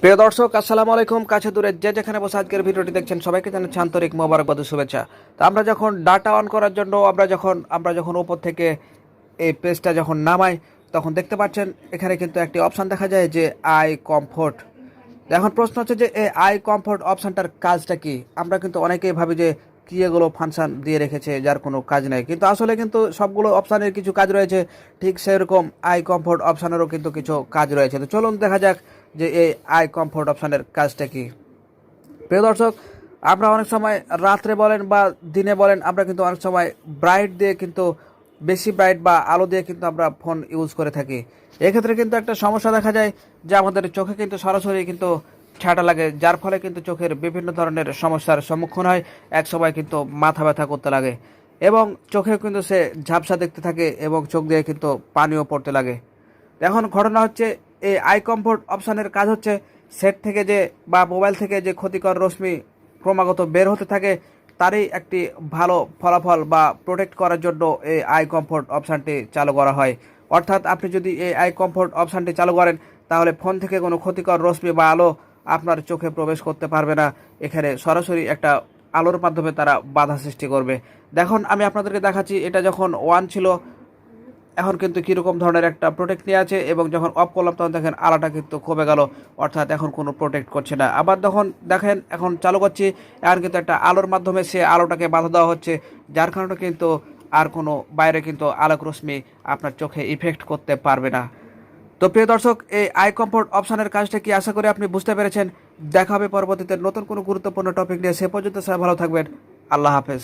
প্রিয় দর্শক, আসসালামু আলাইকুম। কাছে দূরে যে যেখানে বসে আজকের ভিডিওটি দেখছেন সবাইকে জানাচ্ছি আন্তরিক মোবারকবাদ শুভেচ্ছা। তো আমরা যখন ডাটা অন করার জন্য, আমরা যখন আমরা যখন উপর থেকে এই পেজটা যখন নামাই, তখন দেখতে পাচ্ছেন এখানে কিন্তু একটি অপশান দেখা যায় যে আই কমফোর্ট। এখন প্রশ্ন হচ্ছে যে এই আই কমফোর্ট অপশানটার কাজটা কি? আমরা কিন্তু অনেকেই ভাবি যে কি এগুলো ফাংশান দিয়ে রেখেছে, যার কোনো কাজ নেই। কিন্তু আসলে কিন্তু সবগুলো অপশানের কিছু কাজ রয়েছে। ঠিক সেরকম আই কমফোর্ট অপশানেরও কিন্তু কিছু কাজ রয়েছে। তো চলুন দেখা যাক যে এই আই কমফোর্ট অপশানের কাজটা কি। প্রিয় দর্শক আমরা অনেক সময় রাত্রে বলেন বা দিনে বলেন, আমরা কিন্তু অনেক সময় ব্রাইট দিয়ে কিন্তু, বেশি ব্রাইট বা আলো দিয়ে কিন্তু আমরা ফোন ইউজ করে থাকি। এক্ষেত্রে কিন্তু একটা সমস্যা দেখা যায় যে আমাদের চোখে কিন্তু সরাসরি কিন্তু ছাটা লাগে, যার ফলে কিন্তু চোখের বিভিন্ন ধরনের সমস্যার সম্মুখীন হয়, এক সময় কিন্তু মাথা ব্যথা করতে লাগে এবং চোখেও কিন্তু সে ঝাপসা দেখতে থাকে এবং চোখ দিয়ে কিন্তু পানিও পড়তে লাগে। এখন ঘটনা হচ্ছে, এই আই কমফোর্ট অপশানের কাজ হচ্ছে সেট থেকে যে বা মোবাইল থেকে যে ক্ষতিকর রশ্মি ক্রমাগত বের হতে থাকে, তারই একটি ভালো ফলাফল বা প্রোটেক্ট করার জন্য এই আই কমফোর্ট অপশানটি চালু করা হয়। অর্থাৎ আপনি যদি এই আই কমফোর্ট অপশানটি চালু করেন, তাহলে ফোন থেকে কোনো ক্ষতিকর রশ্মি বা আলো আপনার চোখে প্রবেশ করতে পারবে না। এখানে সরাসরি একটা আলোর মাধ্যমে তারা বাধা সৃষ্টি করবে। দেখুন, আমি আপনাদেরকে দেখাচ্ছি, এটা যখন ওয়ান ছিল, এখন কিন্তু কীরকম ধরনের একটা প্রোটেক্ট নিয়ে আছে এবং যখন অফ করলাম, তখন দেখেন আলোটা কিন্তু কমে গেল। অর্থাৎ এখন কোনো প্রোটেক্ট করছে না। আবার যখন দেখেন, এখন চালু করছি, এখন কিন্তু একটা আলোর মাধ্যমে সে আলোটাকে বাধা দেওয়া হচ্ছে, যার কারণে কিন্তু আর কোনো বাইরে কিন্তু আলোক রশ্মি আপনার চোখে ইফেক্ট করতে পারবে না। তো প্রিয় দর্শক, এই আই কমফোর্ট অপশানের কাজটা কি আশা করি আপনি বুঝতে পেরেছেন। দেখা হবে পরবর্তীতে নতুন কোনো গুরুত্বপূর্ণ টপিক নিয়ে। সে পর্যন্ত সবাই ভালো থাকবেন। আল্লাহ হাফেজ।